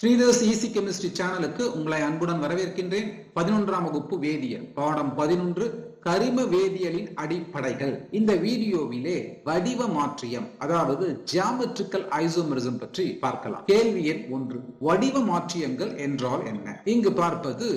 Sridhar's easy chemistry சேனலுக்கு உங்களை அன்புடன் வரவேற்கின்றேன். பதினொன்றாம் வகுப்பு வேதியியல். பாடம் பதினொன்று கரிம வேதியியலின் அடிப்படைகள். இந்த வீடியோவிலே வடிவ மாற்றியம் அதாவது ஜியாமெட்ரிக்கல் ஐசோமரிசம் பற்றி பார்க்கலாம். கேள்வி எண் ஒன்று வடிவ மாற்றியங்கள் என்றால் என்ன? இங்கு பார்ப்பது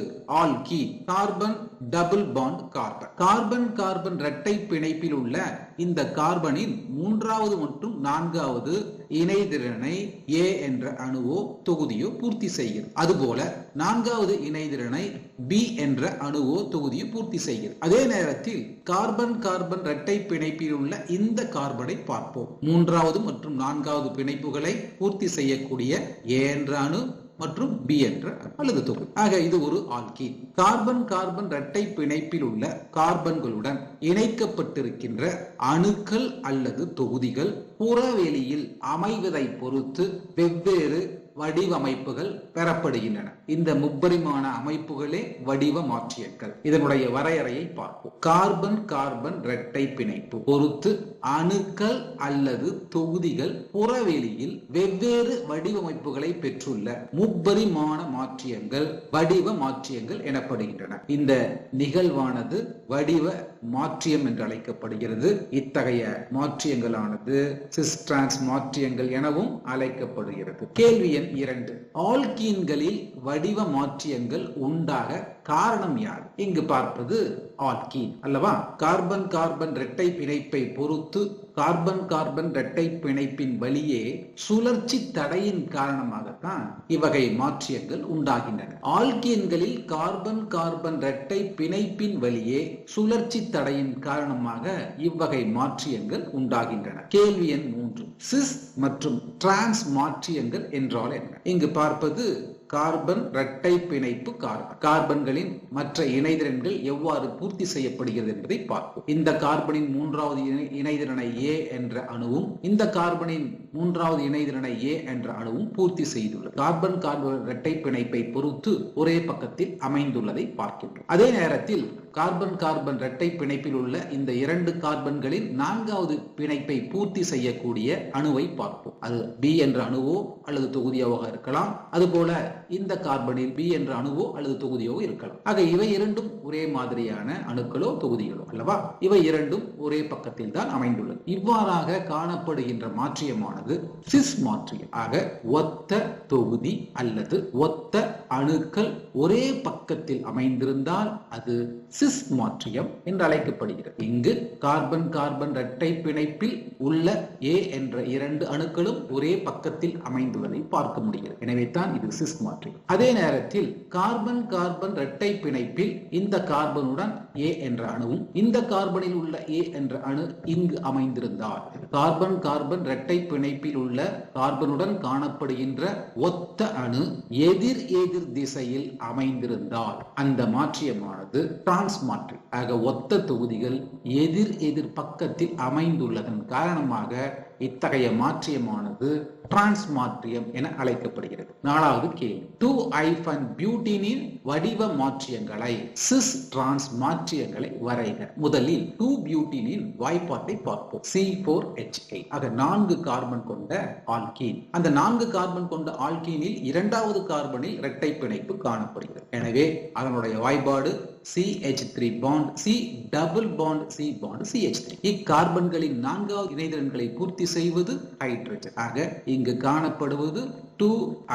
ஆல்கி carbon double bond carbon carbon carbon இரட்டை பிணைப்பில் உள்ள இந்த கார்பனின் மூன்றாவது மற்றும் நான்காவது இணைதிறனை ஏ என்ற அணுவோ தொகுதியோ பூர்த்தி செய்கிறது. அதுபோல நான்காவது இணைதிறனை பி என்ற அணுவோ தொகுதியோ பூர்த்தி செய்கிறது. அதே நேரத்தில் கார்பன் கார்பன் இரட்டை பிணைப்பில் உள்ள இந்த கார்பனை பார்ப்போம். மூன்றாவது மற்றும் நான்காவது பிணைப்புகளை பூர்த்தி செய்யக்கூடிய ஏ என்ற அணு மற்றும் பி என்ற அல்லது தொகுப்பு. ஆக இது ஒரு ஆல்கீன் கார்பன் கார்பன் இரட்டை பிணைப்பில் உள்ள கார்பன்களுடன் இணைக்கப்பட்டிருக்கின்ற அணுக்கள் அல்லது தொகுதிகள் புறவெளியில் அமைவதை பொறுத்து வெவ்வேறு வடிவமைப்புகள் பெறப்படுகின்றன. இந்த முப்பரிமாண அமைப்புகளே வடிவ மாற்றியங்கள் இதனுடைய வரையறையை பார்ப்போம். கார்பன் கார்பன் இரட்டை பிணைப்பு. பொறுத்து அணுக்கள் அல்லது தொகுதிகள் புறவெளியில் வெவ்வேறு வடிவமைப்புகளை பெற்றுள்ள முப்பரிமாண மாற்றியங்கள் வடிவ மாற்றியங்கள் எனப்படுகின்றன. இந்த நிகழ்வானது வடிவ மாற்றியம் என்று அழைக்கப்படுகிறது. இத்தகைய மாற்றியங்களானது சிஸ்ட்ரான்ஸ் மாற்றியங்கள் எனவும் அழைக்கப்படுகிறது. கேள்வி எண் இரண்டு. ஆல்கீன்களில் வடிவ மாற்றியங்கள் உண்டாக காரணம் யார்? இங்கு பார்ப்பது ஆல்கீன் அல்லவா? கார்பன் கார்பன் இரட்டை பிணைப்பை பொறுத்து கார்பன் கார்பன் இரட்டை பிணைப்பின் வழியே சுழற்சி தடையின் காரணமாகத்தான் இவ்வகை மாற்றியங்கள் உண்டாகின்றன. ஆல்கீன்களில் கார்பன் கார்பன் இரட்டை பிணைப்பின் வழியே சுழற்சி தடையின் காரணமாக இவ்வகை மாற்றியங்கள் உண்டாகின்றன. கேள்வி எண் மூன்று. சிஸ் மற்றும் டிரான்ஸ் மாற்றியங்கள் என்றால் என்ன? இங்கு பார்ப்பது கார்பன் இரட்டை பிணைப்பு கார்பன். கார்பன்களின் மற்ற இணைதிறன்கள் எவ்வாறு பூர்த்தி செய்யப்படுகிறது என்பதை பார்ப்போம். இந்த கார்பனின் மூன்றாவது இணை இணைதிறனை ஏ என்ற அணுவும் இந்த கார்பனின் மூன்றாவது இணைதிறனை ஏ என்ற அணுவும் பூர்த்தி செய்துள்ளது. கார்பன் கார்பன் இரட்டை பிணைப்பை பொறுத்து ஒரே பக்கத்தில் அமைந்துள்ளதை பார்க்கின்றோம். அதே நேரத்தில் கார்பன் கார்பன் இரட்டை பிணைப்பில் உள்ள இந்த இரண்டு கார்பன்களின் நான்காவது பிணைப்பை பூர்த்தி செய்யக்கூடிய அணுவை பார்ப்போம். அது பி என்ற அணுவோ அல்லது தொகுதியாவாக இருக்கலாம். அதுபோல இந்த கார்பனில் பி என்ற அணுவோ அல்லது தொகுதியோ இருக்கலாம். ஆக இவை இரண்டும் ஒரே மாதிரியான அணுக்களோ தொகுதிகளோ அல்லவா? இவை இரண்டும் ஒரே பக்கத்தில் தான் அமைந்துள்ளது. இவ்வாறாக காணப்படுகின்ற மாற்றியமானது சிஸ் மாற்றியம். ஆக ஒத்த தொகுதி அல்லது ஒத்த அணுக்கள் ஒரே பக்கத்தில் அமைந்திருந்தால் அது சிஸ் மாற்றியம் என்று அழைக்கப்படுகிறது. இங்கு கார்பன் கார்பன் இரட்டை பிணைப்பில் உள்ள ஏ என்ற இரண்டு அணுக்களும் ஒரே பக்கத்தில் அமைந்துள்ளதை பார்க்க முடிகிறது. எனவே தான் இது சிஸ் மாற்றியம். அதே நேரத்தில் கார்பன் கார்பன் இரட்டை பிணைப்பில் இந்த கார்பனுடன் ஏ என்ற அணுவும் இந்த கார்பனில் உள்ள ஏ என்ற அணு இங்கு அமைந்திருந்தால் கார்பன் கார்பன் இரட்டை பிணைப்பில் உள்ள கார்பனுடன் காணப்படுகின்ற ஒத்த அணு எதிர் எதிர் திசையில் அமைந்திருந்தால் அந்த மாற்றியமானது டிரான்ஸ்மாற்று ஆக ஒத்த தொகுதிகள் எதிர் எதிர் பக்கத்தில் அமைந்துள்ளதன் காரணமாக இத்தகைய மாற்றியமானது டிரான்ஸ் மாற்றியம் என அழைக்கப்படுகிறது. நாலாவது கேள்வி. டூ ஐஃபன் பியூட்டினின் வடிவ மாற்றியங்களை சிஸ் டிரான்ஸ் மாற்றியங்களை வரைக. முதலில் டூ பியூட்டினின் வாய்ப்பாட்டை பார்ப்போம். சி போர் ஹெச் ஆக நான்கு கார்பன் கொண்ட ஆல்கீன் அந்த நான்கு கார்பன் கொண்ட ஆல்கீனில் இரண்டாவது கார்பனில் இரட்டை பிணைப்பு காணப்படுகிறது. எனவே அதனுடைய வாய்ப்பாடு CH three bond C double bond C bond CH three இக்கார்பன்களின் நான்காவது இணைதிறன்களை பூர்த்தி செய்வது ஹைட்ரஜன் ஆக இங்கு காணப்படுவது டூ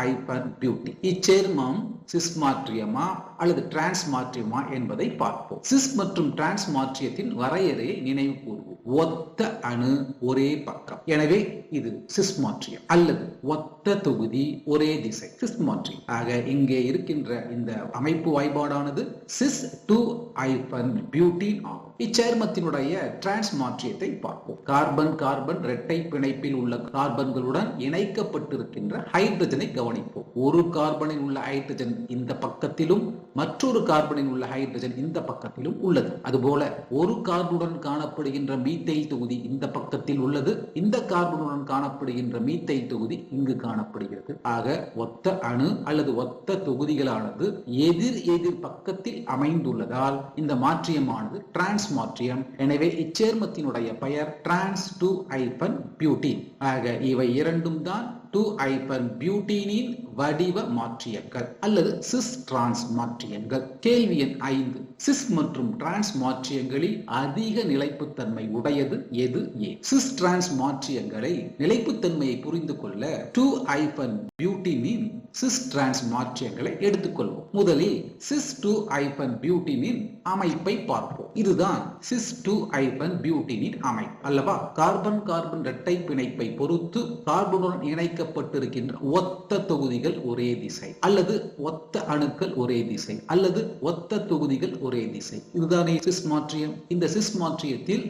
ஐபன் பியூட்டி இச்சேர்மம் சிஸ் மாற்றியமா அல்லது டிரான்ஸ் மாற்றியமா என்பதை பார்ப்போம். சிஸ் மற்றும் டிரான்ஸ் மாற்றியத்தின் வரையறையை நினைவு கூறுவோம் ஒத்த அணு ஒரே பக்கம். எனவே இது சிஸ் மாற்றியம் அல்லது ஒத்த தொகுதி ஒரே திசை. சிஸ் மாற்றியம். ஆக இங்கே இருக்கின்ற இந்த அமைப்பு வாய்ப்பாடானது சிஸ் டூ ஐபன் பியூட்டி ஆகும் இச்சேர்மத்தினுடைய டிரான்ஸ் மாற்றியத்தை பார்ப்போம். கார்பன் கார்பன் இரட்டை பிணைப்பில் உள்ள கார்பன்களுடன் இணைக்கப்பட்டிருக்கின்ற ஹை ஹைட்ரஜனை கவனிப்போம். ஒரு கார்பனில் உள்ள ஹைட்ரஜன் இந்த பக்கத்திலும் மற்றொரு கார்பனில் உள்ள ஹைட்ரஜன் இந்த பக்கத்திலும் உள்ளது. அதுபோல ஒரு கார்பனுடன் காணப்படுகின்ற மீத்தைல் தொகுதி இந்த பக்கத்தில் உள்ளது. இந்த கார்பனுடன் காணப்படுகின்ற மீத்தைல் தொகுதி இங்கு காணப்படுகிறது. ஆக ஒத்த அணு அல்லது ஒத்த தொகுதிகளானது எதிர் எதிர் பக்கத்தில் அமைந்துள்ளதால் இந்த மாற்றியமானது டிரான்ஸ் மாற்றியம் எனவே இச்சேர்மத்தினுடைய பெயர் டிரான்ஸ் டு ஐபன் பியூட்டி ஆக இவை இரண்டும் தான் டூ ஐபன் பியூட்டீனின் வடிவ மாற்றியங்கள் அல்லது சிஸ் டிரான்ஸ் மாற்றியங்கள். கேள்வி எண் ஐந்து. சிஸ் மற்றும் டிரான்ஸ் மாற்றியங்களில் அதிக நிலைப்புத்தன்மை உடையது எது? ஏ. சிஸ் டிரான்ஸ் மாற்றியங்களை நிலைப்புத்தன்மையை புரிந்து கொள்ள டூ ஐபன் பியூட்டினின் சிஸ் டிரான்ஸ் மாற்றியங்களை எடுத்துக்கொள்வோம். முதலில் சிஸ் டூ ஐபன் பியூட்டினின் அமைப்பை பார்ப்போம். இதுதான் சிஸ் டூ ஐபன் பியூட்டினின் அமைப்பு. அல்லவா? கார்பன் கார்பன் இரட்டை பிணைப்பை பொறுத்து கார்பனுடன் இணைக்கப்பட்டிருக்கின்ற ஒத்த தொகுதிகள் ஒரே திசை அல்லது ஒத்த அணுக்கள் ஒரே திசை அல்லது ஒத்த தொகுதிகள் ஒரே திசை. இதுதானே சிஸ் மாற்றியம். இந்த சிஸ் மாற்றியத்தில்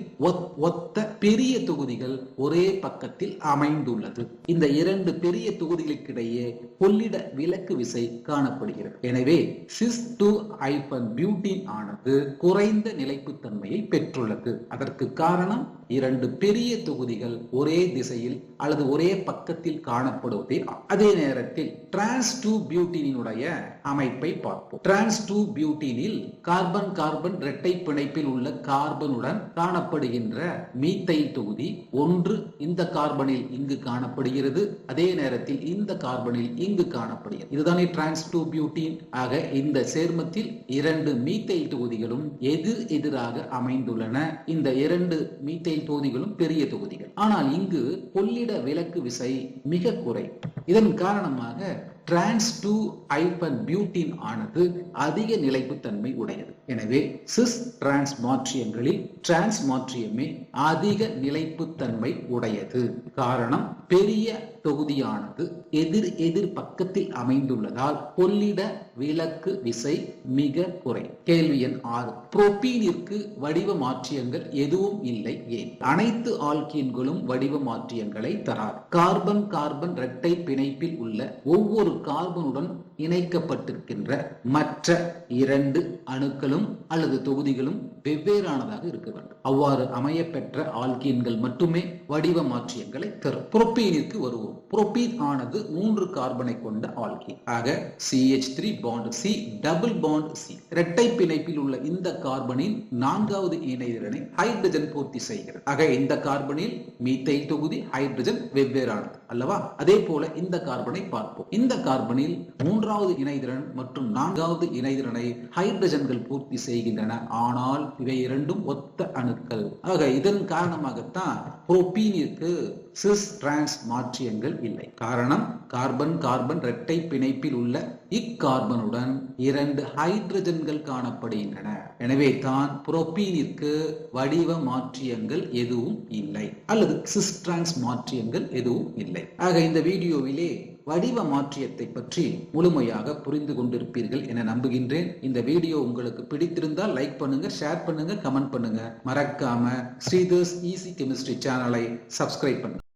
ஒத்த பெரிய தொகுதிகள் ஒரே பக்கத்தில் அமைந்துள்ளது. இந்த இரண்டு பெரிய தொகுதிகளுக்கிடையே கொள்ளிட விலக்கு விசை காணப்படுகிறது. எனவே சிஸ் டூ ஐபன் பியூட்டின் ஆனது குறைந்த நிலைப்புத்தன்மையை பெற்றுள்ளது. அதற்கு காரணம் இரண்டு பெரிய தொகுதிகள் ஒரே திசையில் அல்லது ஒரே பக்கத்தில் காணப்படுவதே அதே நேரத்தில் டிரான்ஸ் டூ பியூட்டினுடைய அமைப்பை பார்ப்போம். டிரான்ஸ் டூ பியூட்டினில் கார்பன் கார்பன் இரட்டை பிணைப்பில் உள்ள கார்பனுடன் காணப்படுகின்ற மீத்தைல் தொகுதி ஒன்று இந்த கார்பனில் இங்கு காணப்படுகிறது. அதே நேரத்தில் இந்த கார்பனில் இங்கு காணப்படுகிறது. இதுதானே டிரான்ஸ் டூ பியூட்டின் ஆக இந்த சேர்மத்தில் இரண்டு மீத்தைல் தொகுதிகளும் எதிர் எதிராக அமைந்துள்ளன? இந்த இரண்டு மீத்தைல் தொகுதிகளும் பெரிய தொகுதிகள். ஆனால் இங்கு கொள்ளிட விலக்கு விசை மிக குறை. இதன் காரணமாக டிரான்ஸ் டூ ஐபன் பியூட்டின் ஆனது அதிக நிலைப்புத்தன்மை உடையது. எனவே சிஸ் டிரான்ஸ் மாற்றியங்களில் டிரான்ஸ் மாற்றியமே அதிக நிலைப்புத்தன்மை உடையது. காரணம் பெரிய தொகுதியானது எதிர் எதிர் பக்கத்தில் அமைந்துள்ளதால் கொள்ளிட விலக்கு விசை மிக குறை. கேள்வி எண் ஆறு. புரோபீனிற்கு வடிவ மாற்றியங்கள் எதுவும் இல்லை ஏன்? அனைத்து ஆல்கீன்களும் வடிவ மாற்றியங்களை தராது. கார்பன் கார்பன் இரட்டை பிணைப்பில் உள்ள ஒவ்வொரு கார்பனுடன் இணைக்கப்பட்டிருக்கின்ற மற்ற இரண்டு அணுக்களும் அல்லது தொகுதிகளும் வெவ்வேறானதாக இருக்க வேண்டும். அவ்வாறு அமையப்பெற்ற ஆல்கீன்கள் மட்டுமே வடிவ மாற்றியங்களை தரும். புரோப்பீனிற்கு வருவோம். புரோப்பீன் ஆனது மூன்று கார்பனை கொண்ட ஆல்கீன். ஆக CH three bond C double bond C இரட்டை பிணைப்பில் உள்ள இந்த கார்பனின் நான்காவது இணைதிறனை ஹைட்ரஜன் பூர்த்தி செய்கிறது. ஆக இந்த கார்பனில் மீத்தைல் தொகுதி ஹைட்ரஜன் வெவ்வேறானது அல்லவா? அதே போல இந்த கார்பனை பார்ப்போம். இந்த கார்பனில் மூன்றாவது இணைதிறன் மற்றும் நான்காவது இணைதிறனை ஹைட்ரஜன்கள் பூர்த்தி செய்கின்றன. ஆனால் இவை இரண்டும் ஒத்த அணுக்கள். ஆக இதன் காரணமாகத்தான் புரோபீனிற்கு சிஸ் டிரான்ஸ் மாற்றியங்கள் இல்லை. காரணம் கார்பன் கார்பன் இரட்டை பிணைப்பில் உள்ள இக்கார்பன் கார்பனுடன் இரண்டு ஹைட்ரஜன்கள் காணப்படுகின்றன. எனவே தான் புரோபீனிற்கு வடிவ மாற்றியங்கள் எதுவும் இல்லை. அல்லது சிஸ்ட்ரான்ஸ் மாற்றியங்கள் எதுவும் இல்லை. ஆக இந்த வீடியோவிலே வடிவ மாற்றியத்தை பற்றி முழுமையாக புரிந்து கொண்டிருப்பீர்கள் என நம்புகின்றேன். இந்த வீடியோ உங்களுக்கு பிடித்திருந்தால் லைக் பண்ணுங்க ஷேர் பண்ணுங்க கமெண்ட் பண்ணுங்க. மறக்காம ஸ்ரீதர்ஸ் ஈஸி கெமிஸ்ட்ரி சேனலை சப்ஸ்கிரைப் பண்ணுங்க.